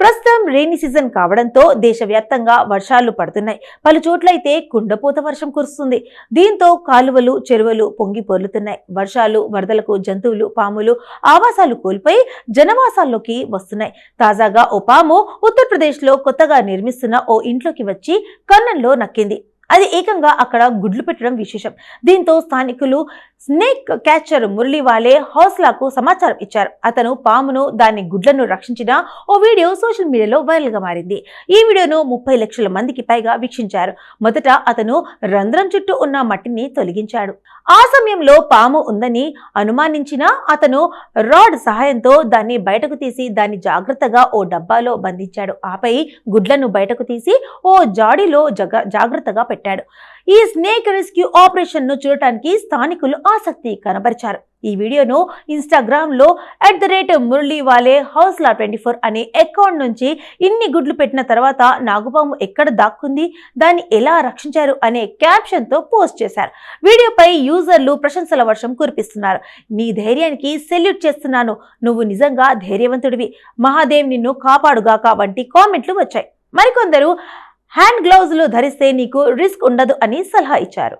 ప్రస్తుతం rainy season కావడంతో దేశవ్యాప్తంగా వర్షాలు పడుతున్నాయి. పలు చోట్లయితే కుండపోత వర్షం కురుస్తుంది. దీంతో కాలువలు చెరువులు పొంగి పొర్లుతున్నాయి. వర్షాలు వరదలకు జంతువులు పాములు ఆవాసాలు కోల్పోయి జనవాసాల్లోకి వస్తున్నాయి. తాజాగా ఓ పాము ఉత్తరప్రదేశ్లో కొత్తగా నిర్మిస్తున్న ఓ ఇంట్లోకి వచ్చి కన్నంలో నక్కింది. అది ఏకంగా అక్కడ గుడ్లు పెట్టడం విశేషం. దీంతో స్థానికులు స్నేక్ క్యాచర్ మురళీవాలే హౌస్లాకు సమాచారం ఇచ్చారు. అతను పామును దాని గుడ్లను రక్షించిన ఓ వీడియో సోషల్ మీడియాలో వైరల్గా మారింది. ఈ వీడియోను ముప్పై లక్షల మందికి పైగా వీక్షించారు. మొదట అతను రంధ్రం చుట్టూ ఉన్న మట్టిని తొలగించాడు. ఆ సమయంలో పాము ఉందని అనుమానించిన అతను రాడ్ సహాయంతో దాన్ని బయటకు తీసి దాన్ని జాగ్రత్తగా ఓ డబ్బాలో బంధించాడు. ఆపై గుడ్లను బయటకు తీసి ఓ జాడీలో జగ జాగ్రత్తగా పెట్టాడు. పెట్టాడు. ఈ స్నేక్ రెస్క్యూ ఆపరేషన్ను చూడటానికి స్థానికులు ఆసక్తి కనబరిచారు. ఈ వీడియోను ఇన్స్టాగ్రామ్లో at the rate Murali Wale Hausla twenty four అనే అకౌంట్ నుంచి ఇన్ని గుడ్లు పెట్టిన తర్వాత నాగుపాము ఎక్కడ దాక్కుంది? దాన్ని ఎలా రక్షించారు? అనే క్యాప్షన్తో పోస్ట్ చేశారు. వీడియోపై యూజర్లు ప్రశంసల వర్షం కురిపిస్తున్నారు. నీ ధైర్యానికి సెల్యూట్ చేస్తున్నాను. నువ్వు నిజంగా ధైర్యవంతుడివి. మహాదేవ్ నిన్ను కాపాడుగాక వంటి కామెంట్లు వచ్చాయి. మరికొందరు హ్యాండ్ గ్లౌజులు ధరిస్తే నీకు రిస్క్ ఉండదు అని సలహా ఇచ్చారు.